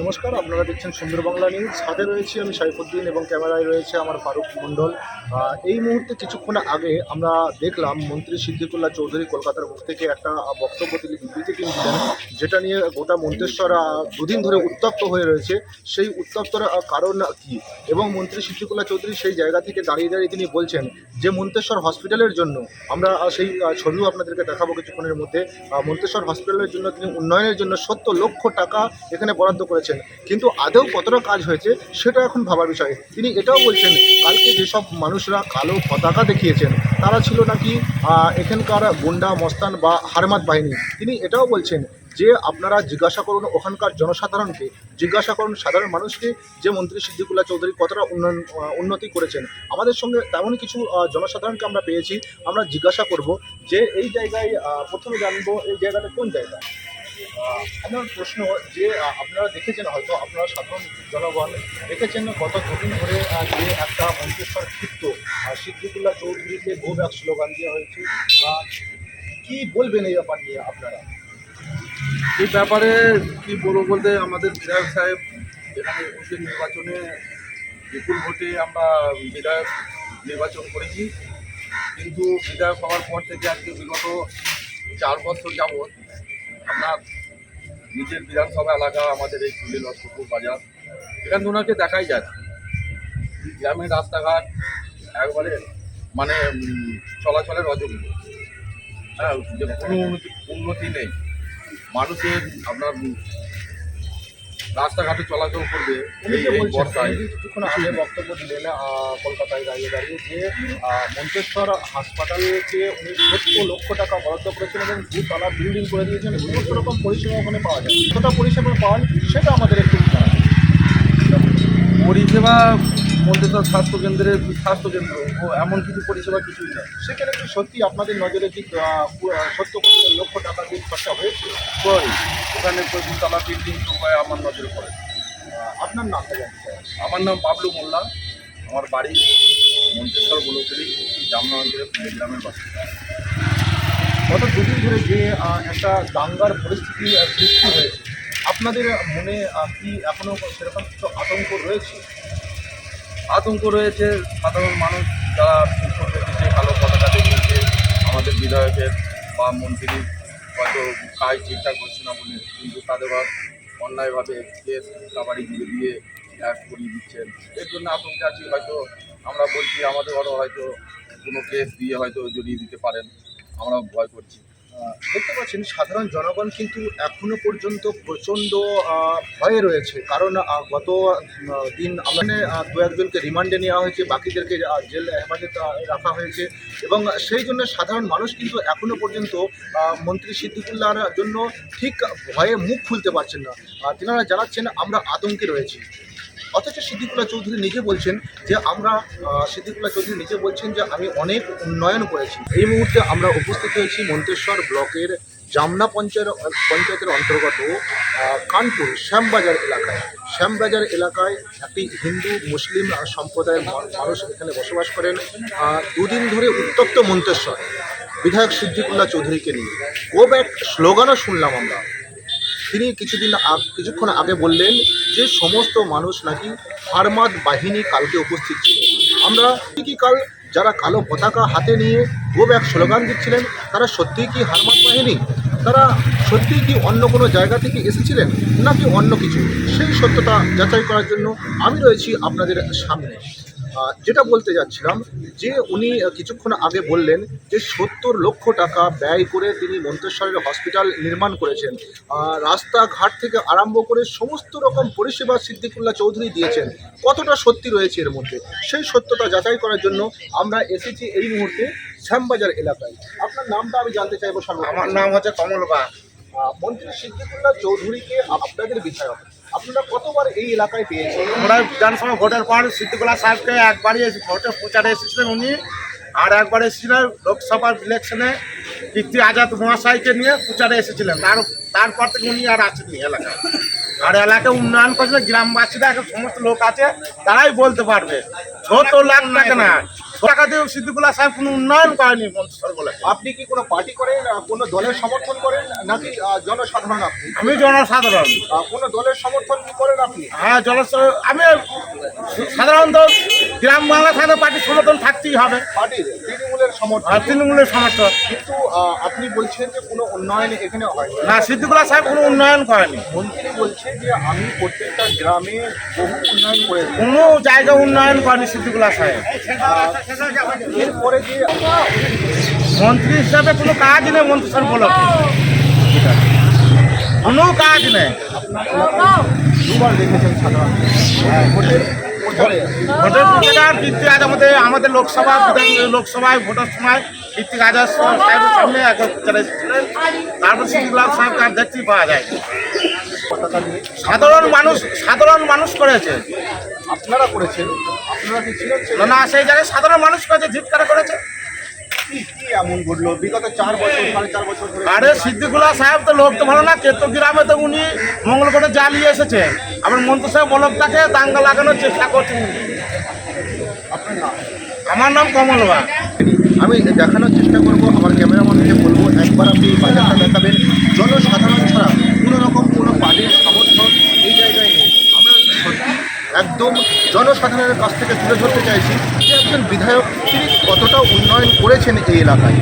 নমস্কার, আপনারা দেখছেন সুন্দর বাংলা নিউজ। সাথে রয়েছি আমি সাইফুদ্দিন এবং ক্যামেরায় রয়েছে আমার ফারুক মণ্ডল। এই মুহূর্তে কিছুক্ষণ আগে আমরা দেখলাম মন্ত্রী সিদ্দিকুল্লাহ চৌধুরী কলকাতার মুখ থেকে একটা বক্তব্য তিনি বিবৃতি তিনি যেটা নিয়ে গোটা মন্তেশ্বর দুদিন ধরে উত্তপ্ত হয়ে রয়েছে, সেই উত্তপ্তর কারণ কি? এবং মন্ত্রী সিদ্দিকুল্লাহ চৌধুরী সেই জায়গা থেকে দাঁড়িয়ে দাঁড়িয়ে তিনি বলছেন যে, মন্তেশ্বর হসপিটালের জন্য আমরা সেই ছবিও আপনাদেরকে দেখাবো কিছুক্ষণের মধ্যে। মন্তেশ্বর হসপিটালের জন্য তিনি উন্নয়নের জন্য সত্তর লক্ষ টাকা এখানে বরাদ্দ করেছেন। কিন্তু আদৌ কতটা কাজ হয়েছে, সেটা এখন ভাবার বিষয়। তিনি এটাও বলছেন, কালকে যেসব মানুষরা কালো পতাকা দেখিয়েছেন, তারা ছিল নাকি এখানকার গুন্ডা, মস্তান বা হারমাত বাহিনী? তিনি এটাও বলছেন যে আপনারা জিজ্ঞাসা করুন ওখানকার জনসাধারণকে, জিজ্ঞাসা করুন সাধারণ মানুষকে যে মন্ত্রী সিদ্দিকুল্লাহ চৌধুরী কতটা উন্নয়ন উন্নতি করেছেন। আমাদের সঙ্গে তেমন কিছু জনসাধারণকে আমরা পেয়েছি। আমরা জিজ্ঞাসা করব যে এই জায়গায় প্রথমে জানব এই জায়গাটা কোন জায়গা? আমার প্রশ্ন, যে আপনারা দেখেছেন হয়তো আপনারা সাধারণ জনগণ দেখেছেন গত দুদিন ধরে যে একটা মন্ত্রিসর ক্ষিপ্ত সিদ্দিকুল্লাহ চৌধুরীকে গো ব্যাক স্লোগান দেওয়া হয়েছে। কি বলবেন এই ব্যাপার নিয়ে আপনারা? এই ব্যাপারে কি বলব বলতে আমাদের বিধায়ক সাহেব এখানে একুশের নির্বাচনে বিপুল ভোটে আমরা বিধায়ক নির্বাচন করেছি। কিন্তু বিধায়ক হওয়ার পর থেকে আজকে বিগত চার বছর যাবৎ আপনার নিজের বিধানসভা এলাকা, আমাদের এই চুলি লক্ষ্মপুর বাজার, এখানে ওনাকে দেখাই যাচ্ছে গ্রামের রাস্তাঘাট একবারে মানে চলাচলের অযোগ্য। হ্যাঁ কোনো উন্নতি নেই। মানুষের আপনার রাস্তাঘাটে চলাচল করবে উনি এই যে বর্ষায় কিছুক্ষণ আগে বক্তব্য দিলেন কলকাতায় দাঁড়িয়ে দাঁড়িয়ে যে মন্তেশ্বর হাসপাতালকে উনি সত্তর লক্ষ টাকা বরাদ্দ করেছেন এবং দুতলা বিল্ডিং করে দিয়েছেন সমস্ত রকম পরিষেবা ওখানে পাওয়া যায় কতটা পরিষেবা পান সেটা আমাদের একটু। পরিষেবা তো স্বাস্থ্যকেন্দ্রের স্বাস্থ্যকেন্দ্র ও এমন কিছু পরিষেবা কিছুই নেই। সেখানে কি সত্যি আপনাদের নজরে কি কোটি লক্ষ টাকা দিয়ে খরচা হয়েছে? কই ওখানে তো দুতলা বিল্ডিং হয় আমার নজরে পড়ে। আপনার নামটা জানতে আমার নাম বাবলু মোল্লা। আমার বাড়ি মন্তেশ্বর বলুকরি জামনা অঞ্চলের গ্রামের বাসিন্দা। গত দুদিন ধরে যে একটা দাঙ্গার পরিস্থিতি সৃষ্টি হয়েছে আপনাদের মনে কি এখনও সেরকম কিছু আতঙ্ক রয়েছে? আতঙ্ক রয়েছে। সাধারণ মানুষ যারা ফুটবল দেখেছে কালো পতাকা আমাদের বিধায়কের বা মন্ত্রী হয়তো কাজ ঠিকঠাক হচ্ছে না বলে, কিন্তু তাদের অন্যায়ভাবে কেস কাবাডি দিয়ে দিয়ে এক করিয়ে দিচ্ছেন। এর জন্য আতঙ্কে আছি, হয়তো আমরা বলছি, আমাদের ঘরে হয়তো কোনো কেস দিয়ে হয়তো জড়িয়ে দিতে পারেন। আমরা ভয় করছি। দেখতে পাচ্ছেন, সাধারণ জনগণ কিন্তু এখনও পর্যন্ত প্রচণ্ড ভয়ে রয়েছে। কারণ গত দিন আমাদের দু একজনকে রিমান্ডে নেওয়া হয়েছে, বাকিদেরকে জেল হেফাজতে রাখা হয়েছে। এবং সেই জন্য সাধারণ মানুষ কিন্তু এখনও পর্যন্ত মন্ত্রী সিদ্দিকুল্লাহর জন্য ঠিক ভয়ে মুখ খুলতে পারছেন না। তেনারা জানাচ্ছেন, আমরা আতঙ্কে রয়েছি। অথচ সিদ্দিকুল্লাহ চৌধুরী নিজে বলছেন যে আমরা সিদ্দিকুল্লাহ চৌধুরী নিজে বলছেন যে আমি অনেক উন্নয়ন করেছি। এই মুহূর্তে আমরা উপস্থিত হয়েছি মন্তেশ্বর ব্লকের জামনা পঞ্চায়েত, পঞ্চায়েতের অন্তর্গত কানপুর শ্যামবাজার এলাকায়। শ্যামবাজার এলাকায় একটি হিন্দু মুসলিম সম্প্রদায়ের মানুষ এখানে বসবাস করেন। দুদিন ধরে উত্তপ্ত মন্তেশ্বর। বিধায়ক সিদ্দিকুল্লাহ চৌধুরীকে নিয়ে। গো ব্যাক স্লোগানও শুনলাম আমরা। তিনি কিছুদিন আগ- কিছুক্ষণ আগে বললেন যে সমস্ত মানুষ নাকি আর্মাদ বাহিনী কালকে উপস্থিত ছিল। আমরা কি কাল যারা কালো পতাকা হাতে নিয়ে গো ব্যাক স্লোগান দিচ্ছিলেন, তারা সত্যিই কি হারমাদ বাহিনী? তারা সত্যিই কি অন্য কোনো জায়গা থেকে এসেছিলেন নাকি অন্য কিছু? সেই সত্যতা যাচাই করার জন্য আমি রয়েছি আপনাদের সামনে। যেটা বলতে যাচ্ছিলাম যে উনি কিছুক্ষণ আগে বললেন যে সত্তর লক্ষ টাকা ব্যয় করে তিনি মন্তেশ্বরের হসপিটাল নির্মাণ করেছেন। রাস্তাঘাট থেকে আরম্ভ করে সমস্ত রকম পরিষেবা সিদ্দিকুল্লাহ চৌধুরী দিয়েছেন। কতটা সত্যি রয়েছে এর মধ্যে? সেই সত্যতা যাচাই করার জন্য আমরা এসেছি এই মুহূর্তে শ্যামবাজার এলাকায়। আপনার নামটা আমি জানতে চাইব সামনে আমার নাম হচ্ছে কমল বা মন্ত্রী সিদ্দিকুল্লাহ চৌধুরীকে আপনাদের বিধায়ক কতবার এই এলাকায় ভোটের পর সাহেবকে প্রচারে এসেছিলেন উনি, আর একবার এসেছিলেন লোকসভার আজাদ নিয়ে প্রচারে এসেছিলেন। তার, তারপর থেকে উনি আর আর উন্নয়ন করেছিলেন গ্রামবাসীরা এখন সমস্ত লোক আছে, তারাই বলতে পারবে। ছোট লাখ না টাকা দিয়ে সিদ্দিকুল্লাহ সাহেব কোনো উন্নয়ন করেনি মন্ত্রিসর বলে। আপনি কি কোনো পার্টি করেন কোনো দলের সমর্থন করেন নাকি জনসাধারণ আপনি? আমি জনসাধারণ। কোনো দলের সমর্থন কি করেন আপনি? হ্যাঁ জল আমি সাধারণত গ্রাম বাংলা থাকলে পার্টি সমর্থন থাকতেই হবে। পার্টি তৃণমূলের সমর্থন। আর তৃণমূলের সমর্থন। কিন্তু আপনি বলছেন যে কোনো উন্নয়ন এখানে হয় না সিদ্দিকুল্লাহ সাহেব কোনো উন্নয়ন করেনি। মন্ত্রী বলছে যে আমি প্রত্যেকটা গ্রামে বহু উন্নয়ন করে কোনো জায়গা উন্নয়ন করেনি সিদ্দিকুল্লাহ সাহেব। এরপরে যে মন্ত্রী হিসাবে কোনো কাজ নেই মন্ত্রী স্যার বলো কোনো কাজ নেই। দুবার দেখেছেন সাধারণ। ভোটের প্রচারে ভোটের প্রচার কীর্তি আজ আমাদের আমাদের লোকসভা লোকসভায় ভোটের সময় কীর্তি আজাদ সাহেবের সামনে একবার প্রচারে এসেছিলেন। তারপর সিদ্দিকুল্লাহ সাহেব কাজ দেখতেই পাওয়া যায়। সাধারণ মানুষ সাধারণ মানুষ করেছে। আপনারা করেছেন? আপনারা কি ছিলেন না সেই জায়গায় সাধারণ মানুষ করেছে জিতকারা করেছে। কি কি এমন ঘটলো? বিগত চার বছর সাড়ে চার বছর আরে সিদ্দিকুল্লাহ সাহেব তো লোক তো ভালো না কেতো গ্রামে তো উনি মঙ্গলকোটে জ্বালিয়ে এসেছে। আবার মন্ত্রী সাহেব বলবটাকে দাঙ্গা লাগানোর চেষ্টা করছেন। আমার নাম কমল বা আমি দেখানোর চেষ্টা করব, আমার ক্যামেরাম্যানকে বলব, একবার আপনি বাজারটা দেখাবেন। জনসাধারণ ছাড়া কোনো রকম কোনো পার্টির সমর্থন এই জায়গায় নেই। আমরা একদম জনসাধারণের কাছ থেকে তুলে ধরতে চাইছি যে একজন বিধায়ক তিনি কতটা উন্নয়ন করেছেন এই এলাকায়।